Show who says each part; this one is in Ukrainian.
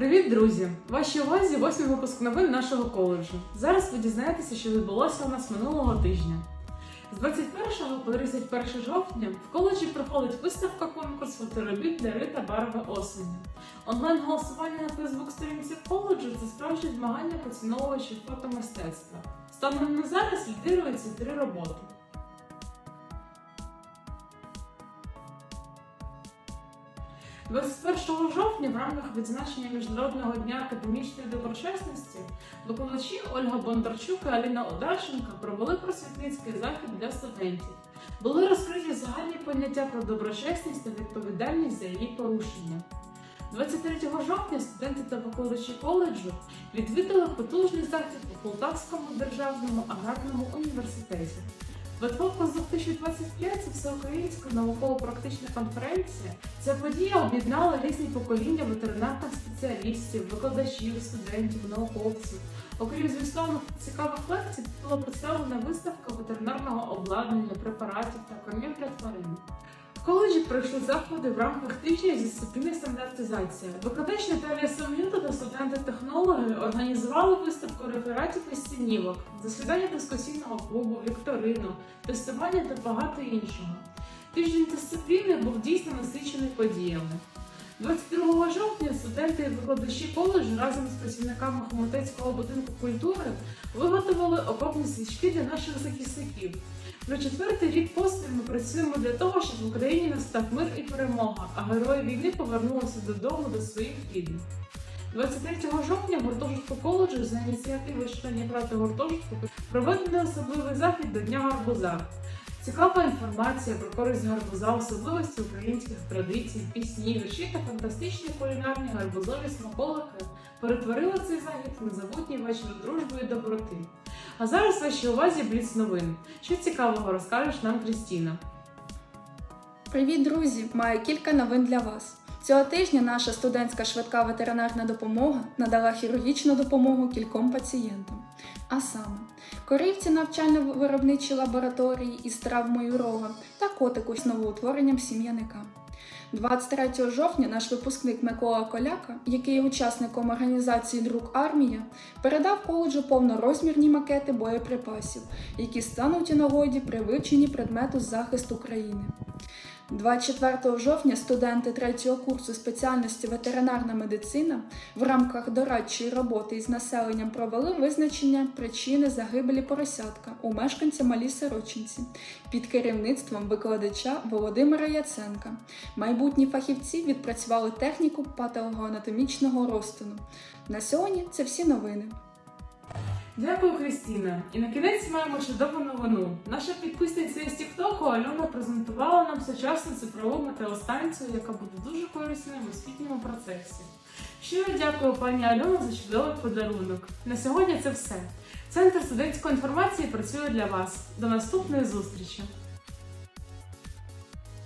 Speaker 1: Привіт, друзі! Вашій увазі восьмий випуск новин нашого коледжу. Зараз ви дізнаєтеся, що відбулося у нас минулого тижня. З 21 по 31 жовтня в коледжі проходить виставка конкурс фоторобіт для Рита Барви осені. Онлайн голосування на Фейсбук-сторінці коледжу це справжнє змагання поціновувачів фотомистецтва. Станом на зараз лідируються три роботи. 21 жовтня в рамках відзначення Міжнародного дня академічної доброчесності викладачі Ольга Бондарчук і Аліна Одарченка провели просвітницький захід для студентів. Були розкриті загальні поняття про доброчесність та відповідальність за її порушення. 23 жовтня студенти та викладачі коледжу відвідали потужний захід у Полтавському державному аграрному університеті. Ветфоп з 2025 це всеукраїнська науково-практична конференція. Ця подія об'єднала різні покоління ветеринарних спеціалістів, викладачів, студентів, науковців. Окрім змістовних цікавих лекцій, була представлена виставка ветеринарного обладнання, препаратів та кормів для тварин. Коледжі пройшли заходи в рамках тижня з дисципліни стандартизація. Викладач Наталія Сам'юта та студенти-технологи організували виставку рефератів і стінівок, засідання дискусійного клубу, вікторину, тестування та багато іншого. Тиждень дисципліни був дійсно насичений подіями. 22 жовтня студенти викладачі коледжу разом з працівниками Хомутецького будинку культури виготовили окопні свічки для наших захисників. Вже четвертий рік поспіль ми працюємо для того, щоб в Україні настав мир і перемога, а герої війни повернулися додому до своїх рідних. 23 жовтня гуртожитку коледжу за ініціативи членів ради гуртожитку проведено особливий захід до Дня гарбуза. Цікава інформація про користь гарбуза, особливості українських традицій, пісні, вірші та фантастичні кулінарні гарбузові смаколики перетворили цей захід в незабутній вечір дружби і доброти. А зараз вашій увазі бліц новин. Що цікавого розкажеш нам Крістіна?
Speaker 2: Привіт, друзі! Маю кілька новин для вас. Цього тижня наша студентська швидка ветеринарна допомога надала хірургічну допомогу кільком пацієнтам. А саме, корівці навчально-виробничій лабораторії із травмою рога та котику з новоутворенням сім'яника. 23 жовтня наш випускник Микола Коляка, який є учасником організації Друг Армія, передав коледжу повнорозмірні макети боєприпасів, які стануть у нагоді при вивченні предмету захисту країни. 24 жовтня студенти третього курсу спеціальності ветеринарна медицина в рамках дорадчої роботи із населенням провели визначення причини загибелі поросятка у мешканця Малій Сорочинці під керівництвом викладача Володимира Яценка. Майбутні фахівці відпрацювали техніку патологоанатомічного розтину. На сьогодні це всі новини.
Speaker 1: Дякую, Христина. І на кінець маємо чудову новину. Наша підписниця із Тіктоку Альона презентувала нам сучасну цифрову метеостанцію, яка буде дуже корисною в освітньому процесі. Щиро дякую пані Альона за чудовий подарунок. На сьогодні це все. Центр студентської інформації працює для вас. До наступної зустрічі!